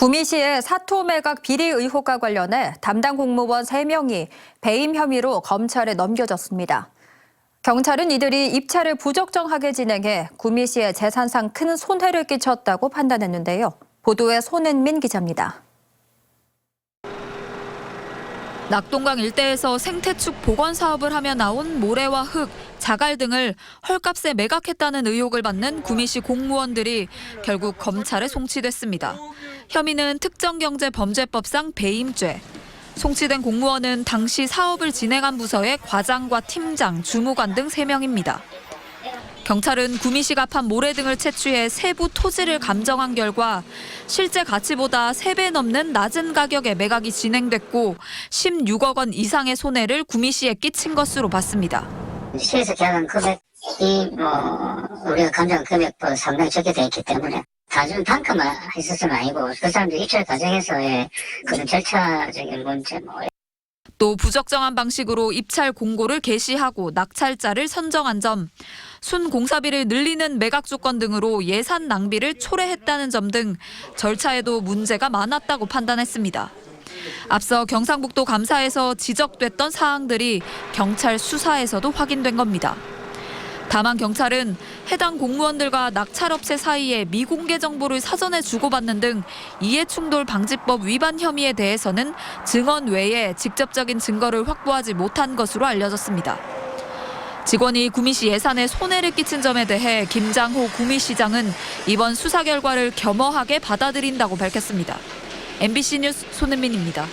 구미시의 사토 매각 비리 의혹과 관련해 담당 공무원 3명이 배임 혐의로 검찰에 넘겨졌습니다. 경찰은 이들이 입찰을 부적정하게 진행해 구미시의 재산상 큰 손해를 끼쳤다고 판단했는데요. 보도에 손은민 기자입니다. 낙동강 일대에서 생태축 복원 사업을 하며 나온 모래와 흙, 자갈 등을 헐값에 매각했다는 의혹을 받는 구미시 공무원들이 결국 검찰에 송치됐습니다. 혐의는 특정경제범죄법상 배임죄. 송치된 공무원은 당시 사업을 진행한 부서의 과장과 팀장, 주무관 등 3명입니다. 경찰은 구미시가 판 모래 등을 채취해 세부 토지를 감정한 결과 실제 가치보다 3배 넘는 낮은 가격에 매각이 진행됐고 16억 원 이상의 손해를 구미시에 끼친 것으로 봤습니다. 시에서 계약한 금액이 뭐 우리가 감정한 금액보다 상당히 적게 돼 있기 때문에 단순 단가만 있었으면 아니고 그 사람들 입찰 과정에서의 그런 절차적인 문제 뭐 또 부적정한 방식으로 입찰 공고를 게시하고 낙찰자를 선정한 점, 순 공사비를 늘리는 매각 조건 등으로 예산 낭비를 초래했다는 점 등 절차에도 문제가 많았다고 판단했습니다. 앞서 경상북도 감사에서 지적됐던 사항들이 경찰 수사에서도 확인된 겁니다. 다만 경찰은 해당 공무원들과 낙찰업체 사이에 미공개 정보를 사전에 주고받는 등 이해충돌 방지법 위반 혐의에 대해서는 증언 외에 직접적인 증거를 확보하지 못한 것으로 알려졌습니다. 직원이 구미시 예산에 손해를 끼친 점에 대해 김장호 구미시장은 이번 수사 결과를 겸허하게 받아들인다고 밝혔습니다. MBC 뉴스 손은민입니다.